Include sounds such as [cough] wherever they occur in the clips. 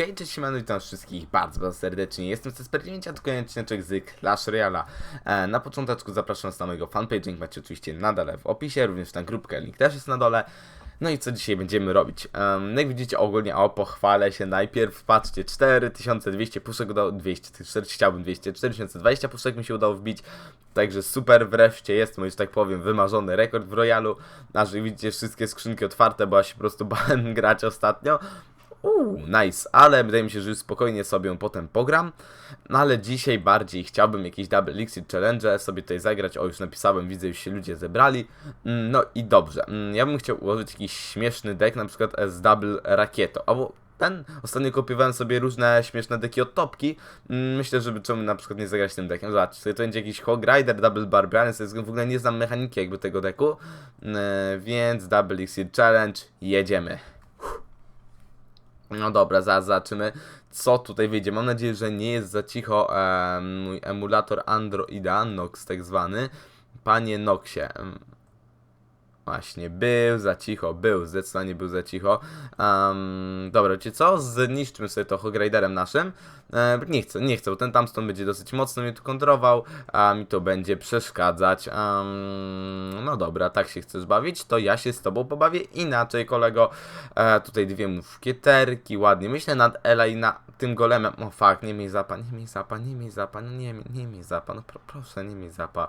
Hej, cześć, siemano, witam wszystkich bardzo, bardzo serdecznie. Jestem Cesper9, a to kolejny z Clash Royale. E, na począteczku zapraszam na mojego fanpage, link macie oczywiście na dole w opisie, również na grupkę, link też jest na dole. No i co dzisiaj będziemy robić? Um, jak widzicie ogólnie, o pochwalę się najpierw, patrzcie, 4200 puszek udało, 200, 4, chciałbym 200, 4020 puszek mi się udało wbić, także super, wreszcie jest mój, że tak powiem, wymarzony rekord w Royalu, a że widzicie wszystkie skrzynki otwarte, bo ja się po prostu [laughs] bałem grać ostatnio, Uuu, nice, ale wydaje mi się, że już spokojnie sobie potem pogram. No ale dzisiaj bardziej chciałbym jakieś Double Elixir Challenge sobie tutaj zagrać. O, już napisałem, widzę, już się ludzie zebrali. Mm, No i dobrze, Mm, ja bym chciał ułożyć jakiś śmieszny deck, na przykład z Double Rakieto, albo ten, ostatnio kopiowałem sobie różne śmieszne deki od topki. Mm, Myślę, żeby czemu na przykład nie zagrać tym dekiem. Zobaczcie, to będzie jakiś Hog Rider, Double Barbarian, w ogóle nie znam mechaniki jakby tego deku. Więc Double Elixir Challenge, jedziemy. No dobra, zaraz zobaczymy, co tutaj wyjdzie. Mam nadzieję, że nie jest za cicho em, mój emulator Androida, Nox tak zwany. Panie Noxie. Właśnie, był za cicho, był, zdecydowanie był za cicho. Um, dobra, wiecie co? Zniszczmy sobie to Hogriderem naszym. E, nie chcę, nie chcę, ten tamstone będzie dosyć mocno mnie tu kontrował, a mi to będzie przeszkadzać. Um, no dobra, tak się chcesz bawić, to ja się z tobą pobawię inaczej, kolego. E, tutaj dwie muszkieterki, ładnie. Myślę nad Ela na tym golemem. O fuck, nie miej zapa, nie miej zapa, nie miej zapa, no nie, nie miej zapa, no pro, proszę, nie miej zapa.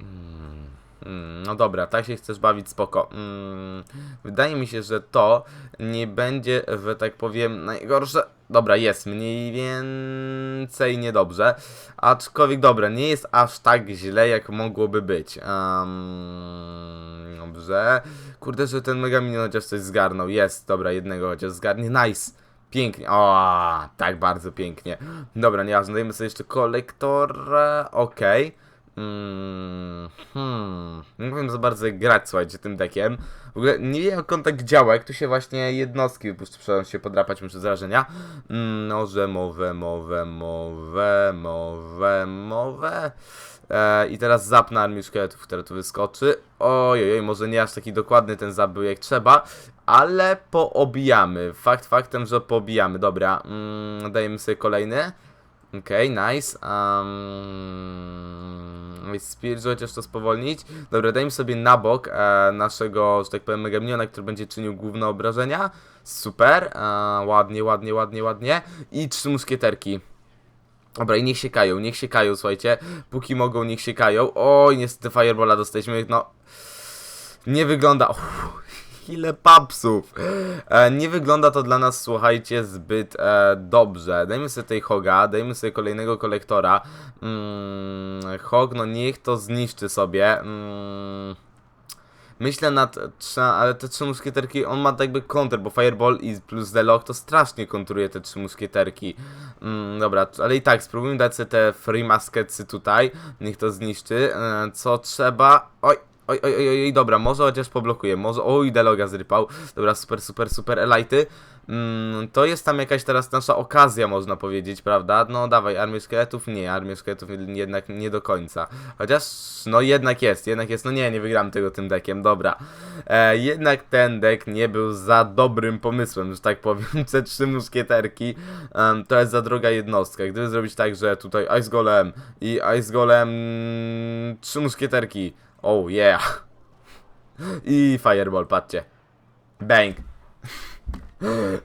Mm. Mm, no dobra, tak się chcesz bawić, spoko. Mm, wydaje mi się, że to nie będzie, że tak powiem, najgorsze. Dobra, jest mniej więcej niedobrze. Aczkolwiek dobra, nie jest aż tak źle, jak mogłoby być. Um, dobrze. Kurde, że ten Mega Minion chociaż coś zgarnął. Jest, dobra, jednego chociaż zgarnie. Nice. Pięknie. O, tak bardzo pięknie. Dobra, nieważne, dajmy sobie jeszcze kolektora. Okej. Mm, hmm. Nie wiem za bardzo jak grać, słuchajcie, tym deckiem. W ogóle nie wiem jak on tak działa, jak tu się właśnie jednostki wypuszcza, przepraszam się podrapać muszę z wrażenia. Mm, Noże, mowę, mowę, mowę, mowę, mowę. E, I teraz zap na armię szkieletów, która tu wyskoczy. Oj, oj, może nie aż taki dokładny ten zap był jak trzeba, ale poobijamy. Fakt faktem, że poobijamy. Dobra, mm, dajemy sobie kolejny. Okej, okay, nice. Um, Spirit, chociaż to spowolnić. Dobra, dajmy sobie na bok e, naszego, że tak powiem, Megaminiona, który będzie czynił główne obrażenia. Super. E, ładnie, ładnie, ładnie, ładnie. I trzy muskieterki. Dobra, i niech się kają, niech się kają, słuchajcie. Póki mogą, niech się kają. Oj, niestety Firebola dostaliśmy, no... Nie wygląda... Uff, ile papsów. E, nie wygląda to dla nas, słuchajcie, zbyt e, dobrze. Dajmy sobie tej Hoga, dajmy sobie kolejnego kolektora. Mm, Hog, no niech to zniszczy sobie. Mm, Myślę nad ale te trzy muskieterki, on ma tak jakby bo Fireball i plus The Lock to strasznie kontruje te trzy muskieterki. Mm, dobra, ale i tak, spróbujmy dać sobie te free masketsy tutaj, niech to zniszczy. E, co trzeba? Oj, Oj, oj, oj, oj, dobra, może chociaż poblokuję, może, oj, Deloga zrypał, dobra, super, super, super, Elajty, mm, to jest tam jakaś teraz nasza okazja, można powiedzieć, prawda, no dawaj, Armię Szkieletów, nie, Armię Szkieletów jednak nie do końca, chociaż, no jednak jest, jednak jest, no nie, nie wygram tego tym dekiem, dobra, e, jednak ten dek nie był za dobrym pomysłem, że tak powiem, [laughs] te trzy muskieterki, um, to jest za droga jednostka, gdyby zrobić tak, że tutaj Ice Golem i Ice Golem, mm, trzy muskieterki, Oh yeah. I fireball, patrzcie. Bang.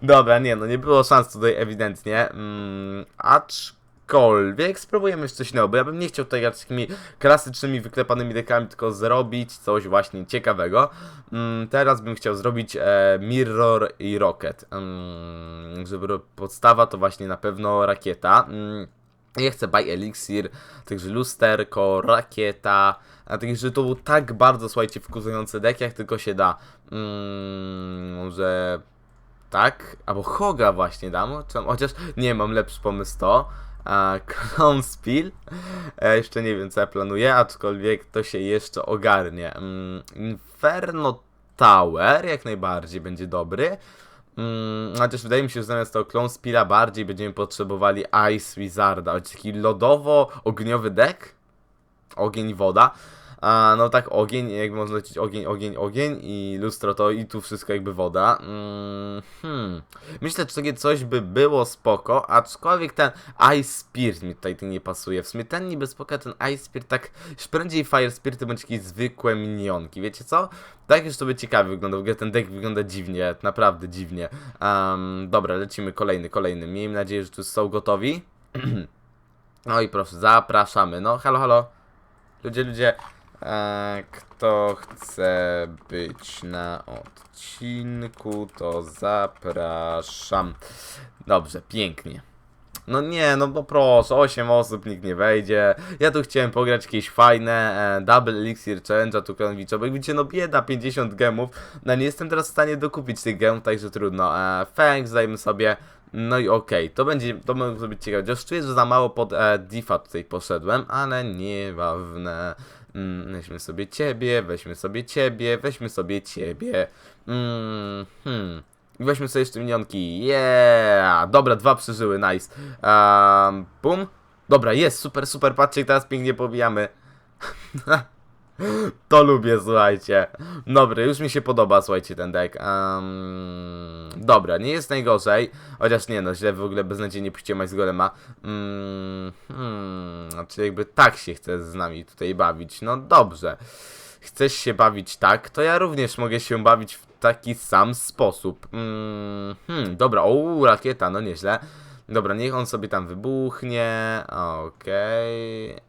Dobra, nie no, nie było szans tutaj ewidentnie. Mm, aczkolwiek spróbujemy jeszcze coś innego, bo ja bym nie chciał tutaj grać takimi klasycznymi, wyklepanymi dekami, tylko zrobić coś właśnie ciekawego. Mm, teraz bym chciał zrobić e, Mirror i Rocket. Mm, żeby podstawa to właśnie na pewno rakieta. Mm, ja chcę buy elixir, także lusterko, rakieta, a także to był tak bardzo, słuchajcie, wkurzający deck, jak tylko się da. Mm, może tak, albo Hoga właśnie dam, chociaż nie, mam lepszy pomysł to. A Clown Spill, e, jeszcze nie wiem co ja planuję, aczkolwiek to się jeszcze ogarnie. Mm, Inferno Tower jak najbardziej będzie dobry. Mm, chociaż wydaje mi się, że zamiast tego Clone Spilla bardziej będziemy potrzebowali Ice Wizarda. Taki lodowo-ogniowy deck. Ogień i woda. A no tak, ogień, jakby można lecieć ogień, ogień, ogień i lustro to i tu wszystko jakby woda. Mm, hmm. Myślę, że takie coś by było spoko, aczkolwiek ten Ice Spirit mi tutaj nie pasuje. W sumie ten niby spoko, ten Ice Spirit tak, prędzej Fire Spirit to będzie jakieś zwykłe minionki, wiecie co? Tak już to by ciekawie wygląda, w ogóle ten deck wygląda dziwnie, naprawdę dziwnie. Um, dobra, lecimy kolejny, kolejny. Miejmy nadzieję, że tu są gotowi. [clears throat] No i proszę, zapraszamy. No, halo, halo. Ludzie, ludzie. Kto chce być na odcinku, to zapraszam. Dobrze, pięknie. No nie, no bo proszę, 8 osób, nikt nie wejdzie. Ja tu chciałem pograć jakieś fajne e, Double Elixir Challenge, tu Kronwicza, bo jak widzicie, no bieda, 50 gemów. No nie jestem teraz w stanie dokupić tych gemów, także trudno. E, thanks, dajmy sobie. No i okej, to będzie, to może ciekawe. Chociaż czuję, że za mało pod e, Diffa tutaj poszedłem, ale nieważne. Mm, weźmy sobie ciebie, weźmy sobie ciebie, weźmy sobie ciebie. Mm, hmm. I weźmy sobie jeszcze minionki. Yeah! Dobra, dwa przeżyły, nice. Um, bum. Dobra, jest, super, super, patrzcie, teraz pięknie pobijamy. [laughs] to lubię, słuchajcie. Dobry, już mi się podoba, słuchajcie, ten deck. Um, dobra, nie jest najgorzej. Chociaż nie no, źle w ogóle beznadziejnie puściłem z golema. Mm, hmm, znaczy jakby tak się chce z nami tutaj bawić. No dobrze. Chcesz się bawić tak, to ja również mogę się bawić w taki sam sposób. Mm, hmm, dobra, o, rakieta, no nieźle. Dobra, niech on sobie tam wybuchnie. Okej.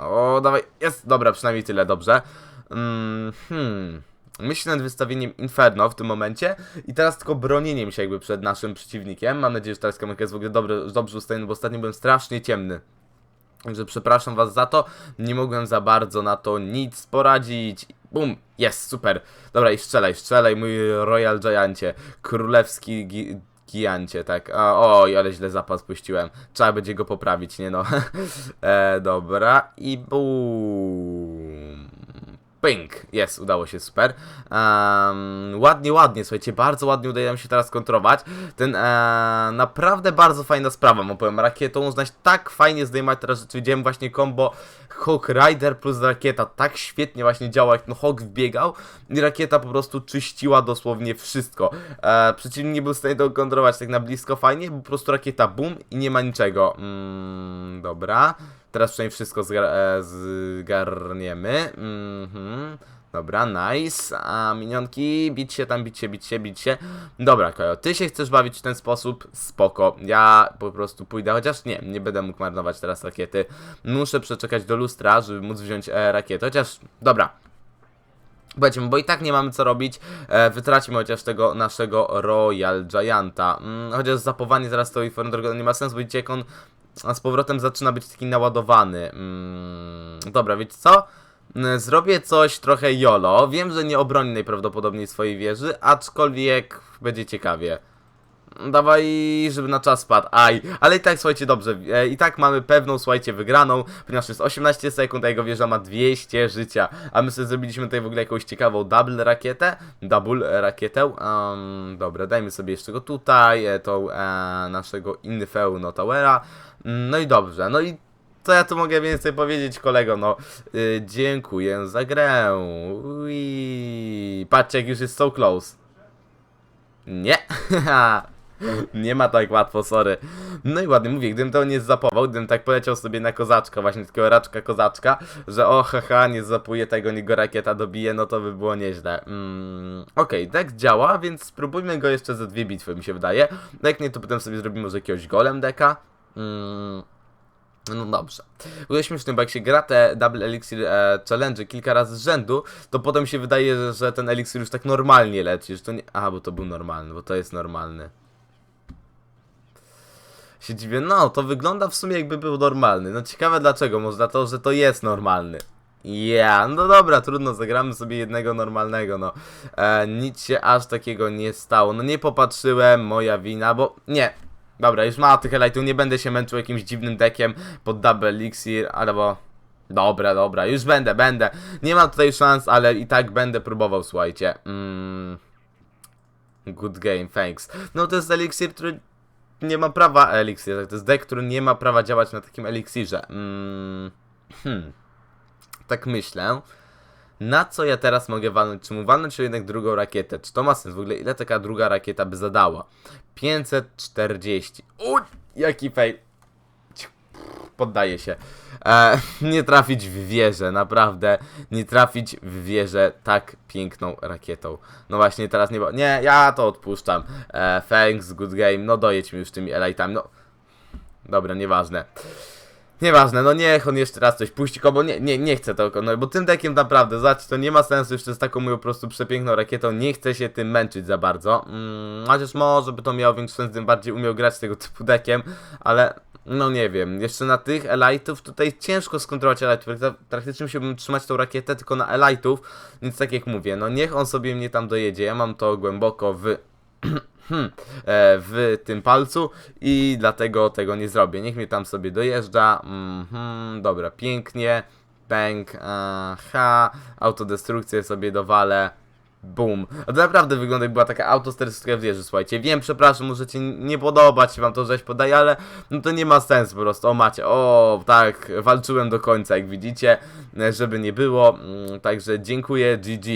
O, dawaj, jest, dobra, przynajmniej tyle, dobrze. Mm, hmm. Myślę nad wystawieniem Inferno w tym momencie i teraz tylko bronieniem się jakby przed naszym przeciwnikiem. Mam nadzieję, że teraz kamerka jest w ogóle dobry, dobrze ustawiona, bo ostatnio byłem strasznie ciemny. Także przepraszam was za to, nie mogłem za bardzo na to nic poradzić. Bum, jest, super. Dobra i strzelaj, strzelaj, mój Royal Giancie, królewski gi giancie, tak. A, oj, ale źle zapas puściłem. Trzeba będzie go poprawić, nie no. [laughs] e, dobra i bum. Ping! Jest, udało się, super. Um, ładnie, ładnie, słuchajcie, bardzo ładnie udaje nam się teraz kontrować. Ten, e, naprawdę bardzo fajna sprawa, mu powiem, rakietą się tak fajnie zdejmować, teraz rzeczy widziałem właśnie combo Hawk Rider plus rakieta, tak świetnie właśnie działa, jak no Hawk wbiegał i rakieta po prostu czyściła dosłownie wszystko. E, przeciwnik nie był w stanie tego kontrolować tak na blisko fajnie, bo po prostu rakieta bum i nie ma niczego. Mm, dobra. Teraz przynajmniej wszystko zgar e, zgarniemy. Mhm. Dobra, nice. A minionki, bić się tam, bić się, bić się, bić się. Dobra, Kojo, ty się chcesz bawić w ten sposób? Spoko. Ja po prostu pójdę, chociaż nie, nie będę mógł marnować teraz rakiety. Muszę przeczekać do lustra, żeby móc wziąć e, rakietę, chociaż, dobra. Powiedzmy, bo i tak nie mamy co robić, e, wytracimy chociaż tego naszego Royal Gianta. Mm, chociaż zapowanie zaraz to i Drogona nie ma sensu, bo widzicie jak on a z powrotem zaczyna być taki naładowany. Mm, dobra, wiecie co? Mm, Zrobię coś trochę YOLO. Wiem, że nie obroni najprawdopodobniej swojej wieży, aczkolwiek będzie ciekawie. Dawaj, żeby na czas spadł. Aj, ale i tak, słuchajcie, dobrze. E, I tak mamy pewną, słuchajcie, wygraną, ponieważ jest 18 sekund, a jego wieża ma 200 życia. A my sobie zrobiliśmy tutaj w ogóle jakąś ciekawą double rakietę. Double rakietę. Um, dobra, dajmy sobie jeszcze go tutaj, e, tą e, naszego Infeuno Towera. No i dobrze, no i co ja tu mogę więcej powiedzieć, kolego? No, y, dziękuję za grę. Ui. Patrzcie, jak już jest so close. Nie. [laughs] [laughs] Nie ma tak łatwo, sorry. No i ładnie mówię, gdybym to nie zapował, gdybym tak poleciał sobie na kozaczka, właśnie takiego raczka kozaczka, że o haha, nie zapuje tego, niech go rakieta dobije, no to by było nieźle. Mm, Okej, okay, deck działa, więc spróbujmy go jeszcze za dwie bitwy, mi się wydaje. No jak nie, to potem sobie zrobimy może jakiegoś golem deka. Mm, no dobrze. Było śmieszne, bo jak się gra te Double Elixir e, Challenge kilka razy z rzędu, to potem się wydaje, że, że ten eliksir już tak normalnie leci, że to nie... Aha, bo to był normalny, bo to jest normalny. Się dziwię, no to wygląda w sumie jakby był normalny. No ciekawe dlaczego, może dlatego, że to jest normalny. Ja, yeah, no dobra, trudno, zagramy sobie jednego normalnego, no. E, nic się aż takiego nie stało. No nie popatrzyłem, moja wina, bo nie, Dobra, już ma tych elitów, nie będę się męczył jakimś dziwnym deckiem pod double elixir, albo... Dobra, dobra, już będę, będę. Nie mam tutaj szans, ale i tak będę próbował, słuchajcie. Mm. Good game, thanks. No to jest eliksir, który nie ma prawa... Eliksir, to jest deck, który nie ma prawa działać na takim eliksirze. Mm. Hmm. Tak myślę. Na co ja teraz mogę walnąć? Czy mu walnąć czy jednak drugą rakietę? Czy to ma sens? W ogóle ile taka druga rakieta by zadała? 540. Uj, jaki fail. Poddaję się. E, [laughs] nie trafić w wieżę, naprawdę. Nie trafić w wieżę tak piękną rakietą. No właśnie, teraz nie... Nie, ja to odpuszczam. E, thanks, good game. No dojedź mi już tymi elite'ami. No, Dobra, nieważne. Nieważne, no niech on jeszcze raz coś puści, bo nie, nie, nie chcę tego, no bo tym dekiem naprawdę, zobaczcie, to nie ma sensu jeszcze z taką moją po prostu przepiękną rakietą, nie chcę się tym męczyć za bardzo, mm, chociaż może by to miało większy sens, gdybym bardziej umiał grać tego typu dekiem, ale no nie wiem, jeszcze na tych elite'ów tutaj ciężko skontrolować elite'ów, tak praktycznie musiałbym trzymać tą rakietę tylko na elite'ów, więc tak jak mówię, no niech on sobie mnie tam dojedzie, ja mam to głęboko w [clears throat] hmm, e, w tym palcu i dlatego tego nie zrobię. Niech mnie tam sobie dojeżdża. Mhm, dobra, pięknie. Bang, aha, autodestrukcję sobie dowalę. Boom. A to naprawdę wygląda jak była taka autodestrukcja w słuchajcie. Wiem, przepraszam, możecie nie podobać się wam to, żeś podaje, ale no to nie ma sensu po prostu. O, macie, o, tak, walczyłem do końca, jak widzicie, żeby nie było. Mm, Także dziękuję, GG.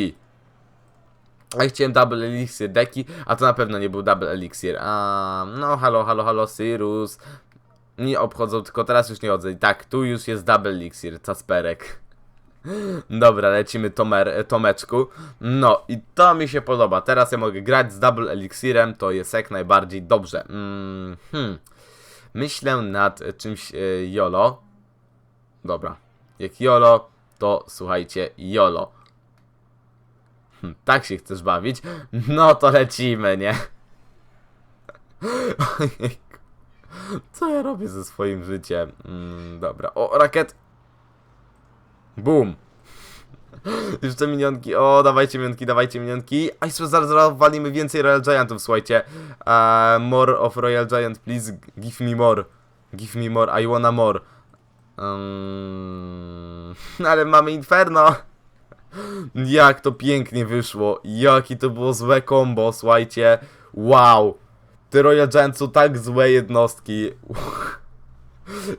Ja chciałem double elixir deki, a to na pewno nie był double elixir. A, no halo, halo, halo, Cyrus. Nie obchodzą, tylko teraz już nie chodzę. Tak, tu już jest double elixir, Casperek. Dobra, lecimy tomer, Tomeczku. No i to mi się podoba. Teraz ja mogę grać z double elixirem, to jest jak najbardziej dobrze. Mm, hmm. Myślę nad czymś e, YOLO. Dobra. Jak YOLO, to słuchajcie, YOLO. Hm, Tak się chcesz bawić? No to lecimy, nie? [laughs] Co ja robię ze swoim życiem? Mm, dobra. O, rakiet! Boom! Jeszcze minionki. O, dawajcie minionki, dawajcie minionki. A jeszcze zaraz zaraz walimy więcej Royal Giantów, słuchajcie. Uh, more of Royal Giant, please. Give me more. Give me more. I wanna more. Um, [laughs] ale mamy Inferno. Jak to pięknie wyszło. Jaki to było złe combo, słuchajcie. Wow. Te Royal Giants są tak złe jednostki.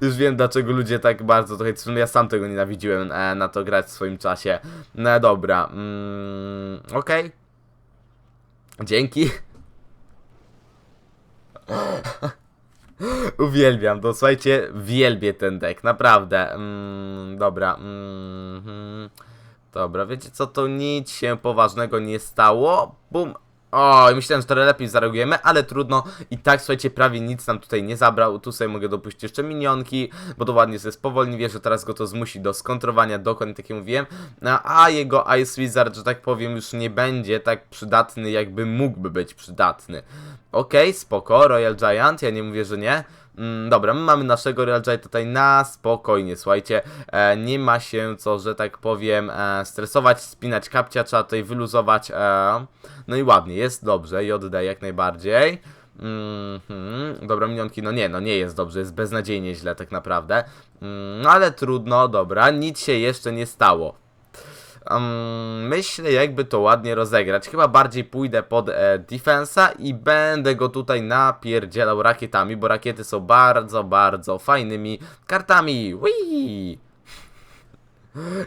Już wiem dlaczego ludzie tak bardzo to hejtują. Ja sam tego nienawidziłem e, na to grać w swoim czasie. No dobra. Mm, Okej. Dzięki. [laughs] Uwielbiam to, słuchajcie, wielbię ten deck, naprawdę. Mm, dobra. Mm. Dobra, wiecie co, to nic się poważnego nie stało. Bum. O, myślałem, że trochę lepiej zareagujemy, ale trudno. I tak, słuchajcie, prawie nic nam tutaj nie zabrał. Tu sobie mogę dopuścić jeszcze minionki, bo to ładnie sobie spowolni, wiesz, że teraz go to zmusi do skontrowania, dokładnie tak jak mówiłem. A, a jego Ice Wizard, że tak powiem, już nie będzie tak przydatny, jakby mógłby być przydatny. Okej, spoko, Royal Giant, ja nie mówię, że nie. Mm, dobra, my mamy naszego Royal Giant tutaj na spokojnie, słuchajcie, e, nie ma się co, że tak powiem, e, stresować, spinać kapcia, trzeba tutaj wyluzować, e, no i ładnie, jest dobrze, JD jak najbardziej. Mhm, dobra, minionki, no nie, no nie jest dobrze, jest beznadziejnie źle tak naprawdę, mm, ale trudno, dobra, nic się jeszcze nie stało. Um, myślę, jakby to ładnie rozegrać. Chyba bardziej pójdę pod e, defensa i będę go tutaj napierdzielał rakietami, bo rakiety są bardzo, bardzo fajnymi kartami. Whee!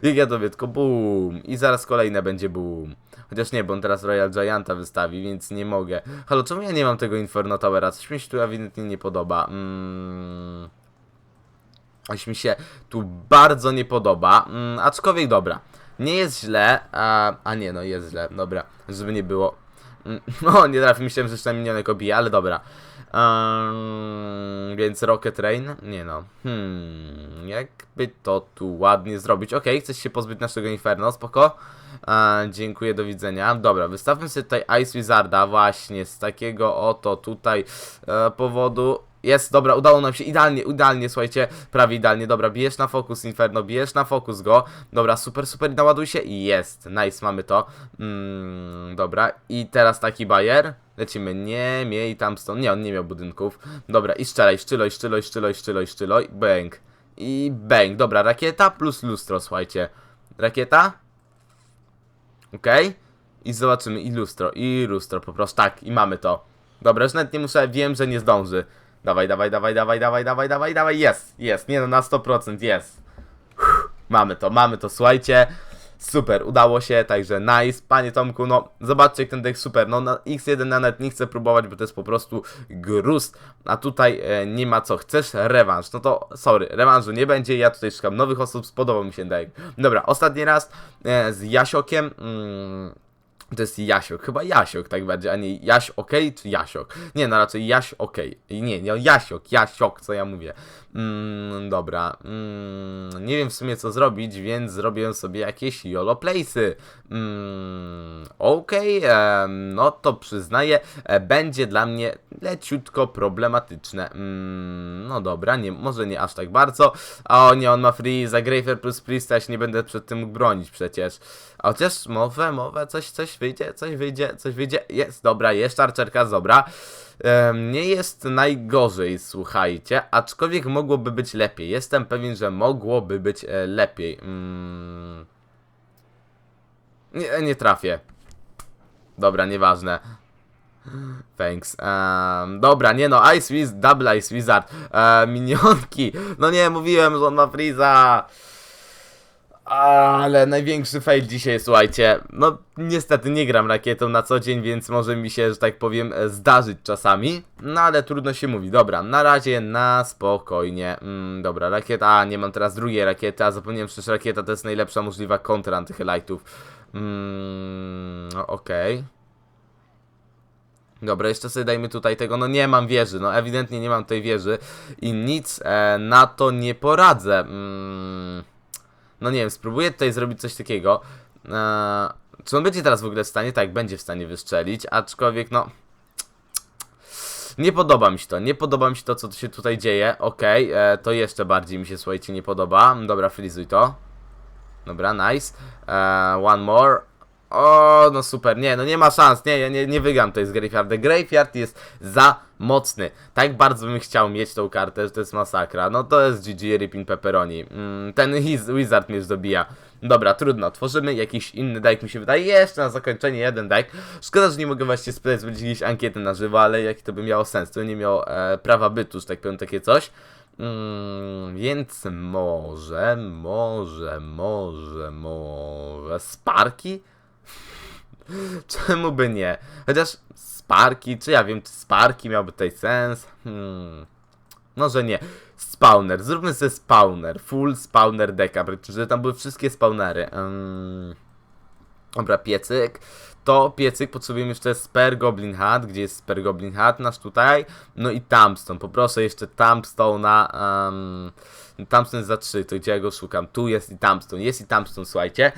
Jak ja to tylko boom. I zaraz kolejne będzie boom. Chociaż nie, bo on teraz Royal Gianta wystawi, więc nie mogę. Halo, czemu ja nie mam tego Inferno Towera? Coś mi się tu ewidentnie nie podoba. Mm. Coś mi się tu bardzo nie podoba. Mm, aczkolwiek dobra. Nie jest źle, a, a nie, no jest źle, dobra, żeby nie było. [laughs] No, nie trafił, myślałem, że jeszcze minionek obije, ale dobra. Um, więc Rocket Rain? Nie no. Hmm, jakby to tu ładnie zrobić. Okej, chcesz się pozbyć naszego Inferno, spoko. E, dziękuję, do widzenia. Dobra, wystawmy sobie tutaj Ice Wizarda właśnie z takiego oto tutaj e, powodu. Jest, dobra, udało nam się idealnie, idealnie, słuchajcie, prawie idealnie, dobra, bijesz na fokus Inferno, bijesz na fokus go, dobra, super, super, naładuj się jest, nice, mamy to, mm, dobra, i teraz taki bajer, lecimy, nie miej tam stąd, nie, on nie miał budynków, dobra, i strzelaj, szczyloj, szczyloj, szczyloj, szczyloj, szczyloj, bang, i bang, dobra, rakieta plus lustro, słuchajcie, rakieta, okej, i zobaczymy, i lustro, i lustro, po prostu, tak, i mamy to, dobra, już nawet nie muszę, wiem, że nie zdąży, Dawaj, dawaj, dawaj, dawaj, dawaj, dawaj, dawaj, dawaj, jest, jest, nie no, na 100%, jest. Mamy to, mamy to, słuchajcie. Super, udało się, także nice. Panie Tomku, no zobaczcie jak ten deck super. No na X1 na net nie chcę próbować, bo to jest po prostu gruz. A tutaj e, nie ma co. Chcesz rewanż? No to sorry, rewanżu nie będzie. Ja tutaj szukam nowych osób, spodobał mi się deck. Dobra, ostatni raz e, z Jasiokiem. Mm, to jest Jasiok, chyba Jasiok tak będzie, a nie Jaś OK czy Jasiok? Nie, no raczej Jaś OK. Nie, nie, Jasiok, Jasiok, co ja mówię. Mm, dobra, mm, nie wiem w sumie co zrobić, więc zrobię sobie jakieś YOLO playsy. Mm, Okej, em, no to przyznaję, e, będzie dla mnie leciutko problematyczne. Mm, no dobra, nie, może nie aż tak bardzo. O nie, on ma free za Greyfair plus Priest, ja się nie będę przed tym bronić przecież. A chociaż mowę, mowę, coś, coś wyjdzie, coś wyjdzie, coś wyjdzie. Jest, dobra, jest arczerka, dobra. Nie jest najgorzej, słuchajcie, aczkolwiek mogłoby być lepiej. Jestem pewien, że mogłoby być e, lepiej. Mm. Nie, nie trafię. Dobra, nieważne. Thanks. Um, dobra, nie no, Ice Wiz, Double Ice Wizard. E, minionki. No nie, mówiłem, że on ma Freeza. Ale największy fail dzisiaj, słuchajcie. No, niestety nie gram rakietą na co dzień, więc może mi się, że tak powiem, zdarzyć czasami. No, ale trudno się mówi. Dobra, na razie na spokojnie. Mm, dobra, rakieta. A, nie mam teraz drugiej rakiety, a zapomniałem, że rakieta to jest najlepsza możliwa kontra antyhelajtów. Mm, no, okej. Dobra, jeszcze sobie dajmy tutaj tego, no nie mam wieży, no ewidentnie nie mam tej wieży i nic e, na to nie poradzę. Mm, no nie wiem, spróbuję tutaj zrobić coś takiego. E, czy on będzie teraz w ogóle w stanie? Tak, będzie w stanie wystrzelić, aczkolwiek no... Nie podoba mi się to, nie podoba mi się to, co się tutaj dzieje. Okej, e, to jeszcze bardziej mi się, słuchajcie, nie podoba. Dobra, frizuj to. Dobra, nice. E, one more. O, no super, nie, no nie ma szans, nie, ja nie, nie wygram tutaj z Graveyardem. Graveyard jest za mocny. Tak bardzo bym chciał mieć tą kartę, że to jest masakra. No to jest GG Ripin Pepperoni. Mm, ten Wiz- Wizard mnie zdobija. Dobra, trudno, tworzymy jakiś inny deck, mi się wydaje. Jeszcze na zakończenie jeden deck. Szkoda, że nie mogę właśnie spytać, zrobić jakieś ankiety na żywo, ale jaki to by miało sens? To nie miało e, prawa bytu, że tak powiem, takie coś. Mm, więc może, może, może, może... Sparki? [gasps] Czemu by nie? Chociaż Sparki, czy ja wiem, czy Sparki miałby tutaj sens? Hmm. Może nie. Spawner, zróbmy sobie spawner. Full spawner decka, żeby tam były wszystkie spawnery. Ym. Dobra, piecyk. To piecyk potrzebujemy jeszcze Sper Goblin Hat. Gdzie jest Sper Goblin Hat? Nasz tutaj. No i Thumbstone. Poproszę jeszcze Thumbstone'a. Um, Thumbstone za 3, to gdzie ja go szukam? Tu jest i Thumbstone. Jest i Thumbstone, słuchajcie.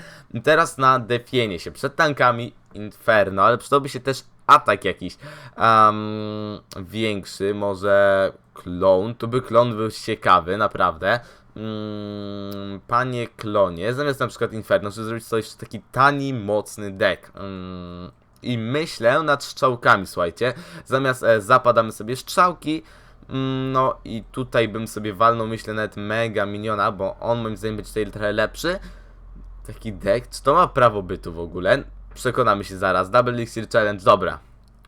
Teraz na defienie się. Przed tankami Inferno, ale przydałby się też atak jakiś um, większy. Może klon. Tu by klon był ciekawy, naprawdę. Mm, panie klonie, zamiast na przykład Inferno, żeby zrobić coś taki tani, mocny deck. Mm, I myślę nad strzałkami, słuchajcie. Zamiast e, zapadamy sobie strzałki. Mm, no i tutaj bym sobie walnął, myślę, nawet mega miniona, bo on moim zdaniem będzie tutaj trochę lepszy. Taki deck, czy to ma prawo bytu w ogóle? Przekonamy się zaraz. Double Elixir Challenge, dobra.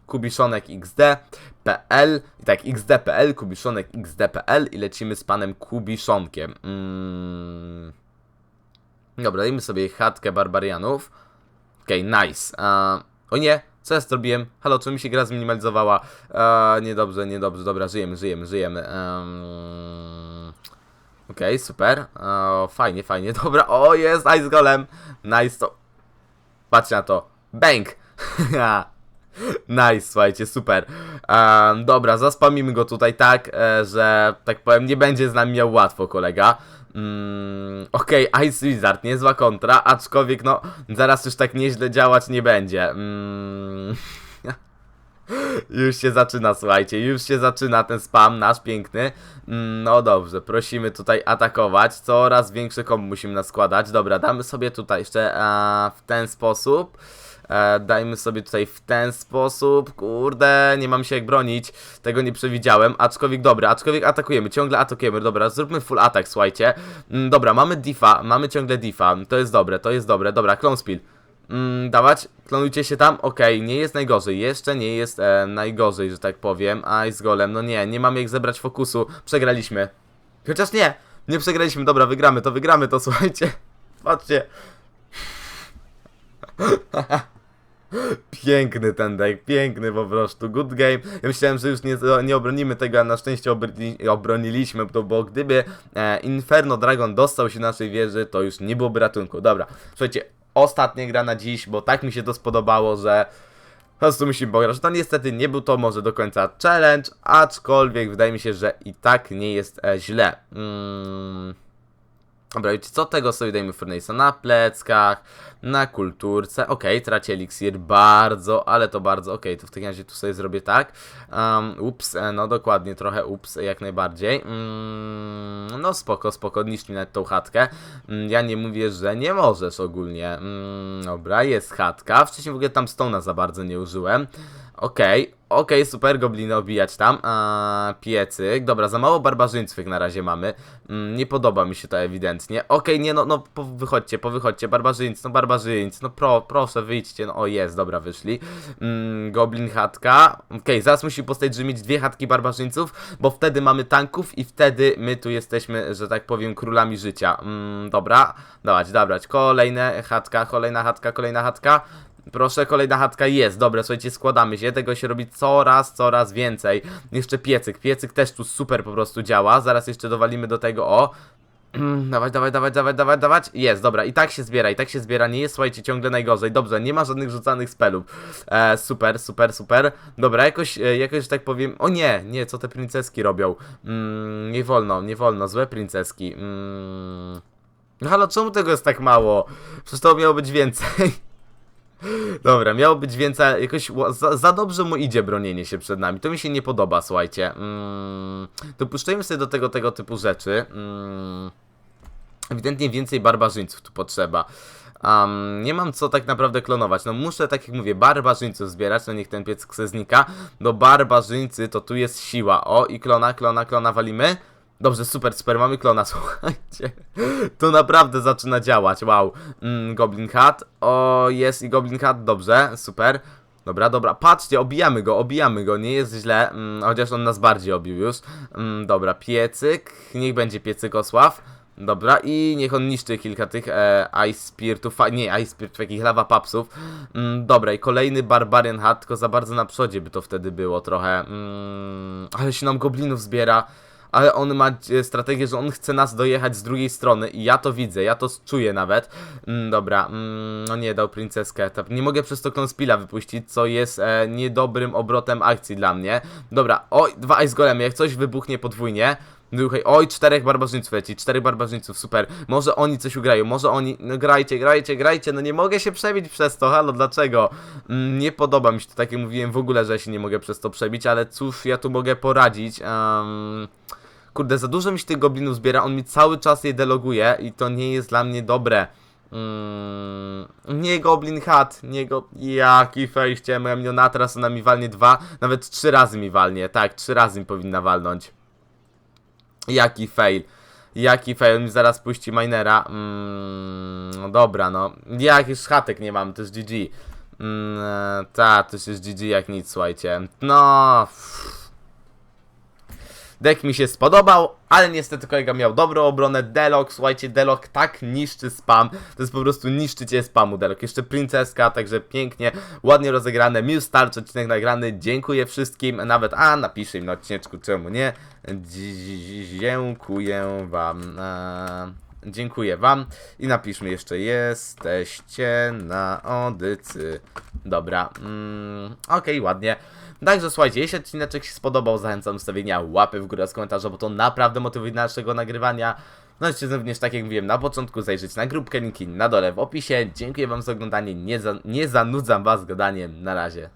Kubiszonek XD.pl i tak XD.pl, Kubiszonek XD.pl i lecimy z panem Kubiszonkiem. Mm. Dobra, dajmy sobie chatkę barbarianów. Okej, nice. A, o nie, co ja zrobiłem? Halo, czy mi się gra zminimalizowała? A, niedobrze, niedobrze, dobra, żyjemy, żyjemy, żyjemy. Um... Okej, super. O, fajnie, fajnie, [laughs] dobra. O, jest Ice Golem. Nice to. Patrz na to. Bang! [laughs] nice, słuchajcie, super. Em, dobra, zaspamimy go tutaj tak, e, że tak powiem, nie będzie z nami miał łatwo, kolega. Mm, Okej, Ice Wizard, niezła kontra, aczkolwiek no, zaraz już tak nieźle działać nie będzie. Mm. [laughs] Już się zaczyna, słuchajcie, już się zaczyna ten spam nasz piękny. Mm, No dobrze, prosimy tutaj atakować. Coraz większe kombo musimy naskładać. Dobra, damy sobie tutaj jeszcze e, w ten sposób. E, dajmy sobie tutaj w ten sposób. Kurde, nie mam się jak bronić. Tego nie przewidziałem. Aczkolwiek dobra, aczkolwiek atakujemy. Ciągle atakujemy. Dobra, zróbmy full atak, słuchajcie. Mm, dobra, mamy diffa, mamy ciągle diffa. To jest dobre, to jest dobre. Dobra, clone spill. Mm, dawać? Klonujcie się tam? Okej, nie jest najgorzej. Jeszcze nie jest e, najgorzej, że tak powiem. Ice Golem, no nie, nie mamy jak zebrać fokusu. Przegraliśmy. Chociaż nie, Nie przegraliśmy, dobra, wygramy to, wygramy to, [laughs] słuchajcie. Patrzcie. Piękny ten deck, piękny po prostu, good game. Ja myślałem, że już nie, nie obronimy tego, a na szczęście obroni, obroniliśmy to, bo gdyby e, Inferno Dragon dostał się naszej wieży, to już nie byłoby ratunku. Dobra, słuchajcie, ostatnia gra na dziś, bo tak mi się to spodobało, że po prostu musimy pograć. No niestety nie był to może do końca challenge, aczkolwiek wydaje mi się, że i tak nie jest e, źle. Mm. Dobra, co? Tego sobie dajmy Furnace'a na pleckach, na kulturce. Okej, traci eliksir bardzo, ale to bardzo. Okej, to w takim razie tu sobie zrobię tak. Um, ups, e, no dokładnie, trochę ups, jak najbardziej. Mm, no spoko, spoko, niszcz mi nawet tą chatkę. Mm, ja nie mówię, że nie możesz ogólnie. Mm, dobra, jest chatka. Wcześniej w ogóle tam stona za bardzo nie użyłem. Okej, okej, super, gobliny obijać tam. A, piecyk, dobra, za mało barbarzyńców na razie mamy. Mm, nie podoba mi się to ewidentnie. Okej, nie no, no, po, wychodźcie, powychodźcie, barbarzyńcy, no barbarzyńcy, no pro, proszę, wyjdźcie, no o jest, dobra, wyszli. Mm, goblin chatka, okej, zaraz musi postać, że mieć dwie chatki barbarzyńców, bo wtedy mamy tanków i wtedy my tu jesteśmy, że tak powiem, królami życia. Mm, dobra, dawać, dawać, kolejne chatka, kolejna chatka, kolejna chatka. Proszę, kolejna chatka jest. Dobra, słuchajcie, składamy się. Tego się robi coraz, coraz więcej. Jeszcze piecyk. Piecyk też tu super po prostu działa. Zaraz jeszcze dowalimy do tego, o. [clears throat] Dawać, dawać, dawać, dawać, dawać, dawać. Jest, dobra, i tak się zbiera, i tak się zbiera. Nie jest, słuchajcie, ciągle najgorzej. Dobrze, nie ma żadnych rzucanych spelów. E, super, super, super. Dobra, jakoś, e, jakoś, tak powiem. O nie, nie, co te princeski robią? Mm, nie wolno, nie wolno, złe princeski. Mm. No halo, czemu tego jest tak mało? Przecież to miało być więcej. [laughs] Dobra, miało być więcej, jakoś za, za dobrze mu idzie bronienie się przed nami. To mi się nie podoba, słuchajcie. Mm, dopuszczajmy sobie do tego tego typu rzeczy. Mm, ewidentnie więcej barbarzyńców tu potrzeba. Um, nie mam co tak naprawdę klonować. No muszę, tak jak mówię, barbarzyńców zbierać, no niech ten piec znika. Do barbarzyńcy to tu jest siła. O, i klona, klona, klona walimy. Dobrze, super, super, mamy klona, [laughs] słuchajcie. To naprawdę zaczyna działać, wow. Mm, Goblin Hat, o, jest i Goblin Hat, dobrze, super. Dobra, dobra, patrzcie, obijamy go, obijamy go, nie jest źle, mm, chociaż on nas bardziej obił już. Mm, dobra, piecyk, niech będzie piecyk Osław. Dobra, i niech on niszczy kilka tych e, Ice Spiritów, nie Ice Spiritów, takich lava papsów. Mm, dobra, i kolejny Barbarian Hat, tylko za bardzo na przodzie by to wtedy było trochę. Mm, ale się nam goblinów zbiera ale on ma e, strategię, że on chce nas dojechać z drugiej strony i ja to widzę, ja to czuję nawet. Mm, dobra, mm, no nie, dał princeskę. Nie mogę przez to Konspila wypuścić, co jest e, niedobrym obrotem akcji dla mnie. Dobra, oj, dwa Ice Golemy, jak coś wybuchnie podwójnie. Słuchaj, oj, czterech barbarzyńców leci, czterech barbarzyńców, super. Może oni coś ugrają, może oni, no grajcie, grajcie, grajcie, no nie mogę się przebić przez to, halo, dlaczego? Mm, nie podoba mi się to, tak jak mówiłem w ogóle, że się nie mogę przez to przebić, ale cóż ja tu mogę poradzić, um... Kurde, za dużo mi się tych goblinów zbiera, on mi cały czas je deloguje i to nie jest dla mnie dobre. Mm, nie Goblin Hat, nie go... Jaki chciałem moja miniona, teraz ona mi walnie dwa, nawet trzy razy mi walnie, tak, trzy razy mi powinna walnąć. Jaki fail. Jaki fail, mi zaraz puści minera. Mm, no dobra, no. Jakich chatek nie mam, to jest GG. Mm, ta, to jest GG jak nic, słuchajcie. No... Pff. Deck mi się spodobał, ale niestety kolega miał dobrą obronę. Delok, słuchajcie, Delok tak niszczy spam. To jest po prostu niszczycie spamu Delok. Jeszcze princeska, także pięknie, ładnie rozegrane. Mił starczy odcinek nagrany. Dziękuję wszystkim. Nawet, a napiszę im na odcineczku, czemu nie. Dzi- Dziękuję wam. Dziękuję wam. I napiszmy jeszcze, jesteście na odycy. Dobra, mm, okej, ładnie. Także słuchajcie, jeśli odcineczek się spodobał, zachęcam do stawienia łapy w górę z komentarza, bo to naprawdę motywuje naszego nagrywania. No i również, tak jak mówiłem na początku, zajrzeć na grupkę, linki na dole w opisie. Dziękuję wam za oglądanie, nie, za, nie zanudzam was gadaniem, na razie.